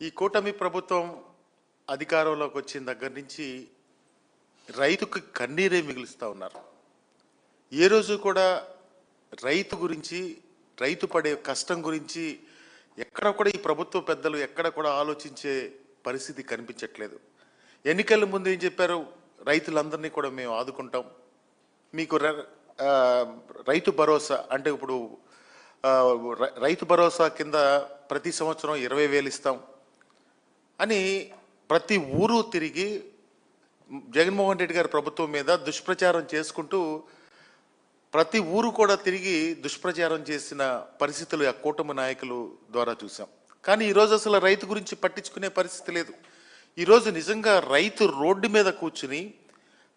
ఈ కూటమి ప్రభుత్వం అధికారంలోకి వచ్చిన దగ్గర నుంచి రైతుకు కన్నీరే మిగులుస్తూ ఉన్నారు. ఏ రోజు కూడా రైతు గురించి రైతు పడే కష్టం గురించి ఎక్కడ కూడా ఈ ప్రభుత్వ పెద్దలు ఎక్కడ కూడా ఆలోచించే పరిస్థితి కనిపించట్లేదు. ఎన్నికల ముందు ఏం చెప్పారు? రైతులందరినీ కూడా మేము ఆదుకుంటాం. మీకు రైతు భరోసా అంటే ఇప్పుడు రైతు భరోసా కింద ప్రతి సంవత్సరం ఇరవై వేలు ఇస్తాం. అని ప్రతి ఊరు తిరిగి జగన్మోహన్ రెడ్డి గారి ప్రభుత్వం మీద దుష్ప్రచారం చేసుకుంటూ ప్రతి ఊరు కూడా తిరిగి దుష్ప్రచారం చేసిన పరిస్థితులు ఆ కూటమి నాయకులు ద్వారా చూసాం కానీ ఈరోజు అసలు రైతు గురించి పట్టించుకునే పరిస్థితి లేదు. ఈరోజు నిజంగా రైతు రోడ్డు మీద కూర్చుని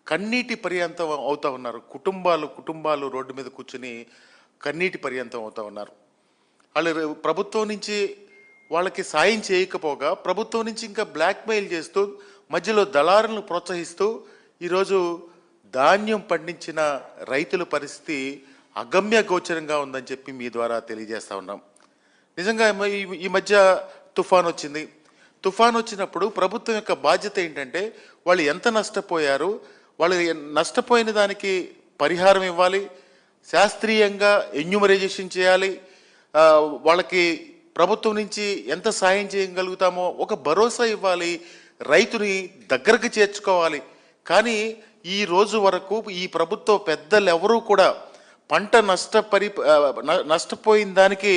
కన్నీటి పర్యంతం అవుతా ఉన్నారు. కుటుంబాలు కుటుంబాలు రోడ్డు మీద కూర్చుని కన్నీటి పర్యంతం అవుతా ఉన్నారు. వాళ్ళు ప్రభుత్వం నుంచి వాళ్ళకి సాయం చేయకపోగా ప్రభుత్వం నుంచి ఇంకా బ్లాక్మెయిల్ చేస్తూ మధ్యలో దళారులను ప్రోత్సహిస్తూ ఈరోజు ధాన్యం పండించిన రైతుల పరిస్థితి అగమ్య గోచరంగా ఉందని చెప్పి మీ ద్వారా తెలియజేస్తా ఉన్నాం. నిజంగా ఈ- ఈ మధ్య తుఫాన్ వచ్చింది. తుఫాన్ వచ్చినప్పుడు ప్రభుత్వం యొక్క బాధ్యత ఏంటంటే వాళ్ళు ఎంత నష్టపోయారు వాళ్ళు నష్టపోయిన దానికి పరిహారం ఇవ్వాలి శాస్త్రీయంగా ఎన్యూమరైజేషన్ చేయాలి వాళ్ళకి ప్రభుత్వం నుంచి ఎంత సాయం చేయగలుగుతామో ఒక భరోసా ఇవ్వాలి రైతుని దగ్గరకు చేర్చుకోవాలి. కానీ ఈ రోజు వరకు ఈ ప్రభుత్వ పెద్దలు ఎవరూ కూడా పంట నష్టపరి నష్టపోయిన దానికి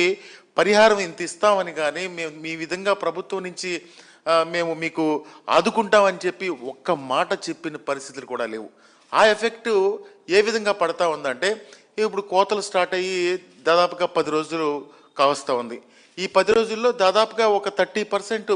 పరిహారం ఇంత ఇస్తామని కానీ మేము మీ విధంగా ప్రభుత్వం నుంచి మేము మీకు ఆదుకుంటామని చెప్పి ఒక్క మాట చెప్పిన పరిస్థితులు కూడా లేవు. ఆ ఎఫెక్ట్ ఏ విధంగా పడతా ఉందంటే ఇప్పుడు కోతలు స్టార్ట్ అయ్యి దాదాపుగా పది రోజులు కావస్తా ఉంది. ఈ పది రోజుల్లో దాదాపుగా ఒక థర్టీ పర్సెంట్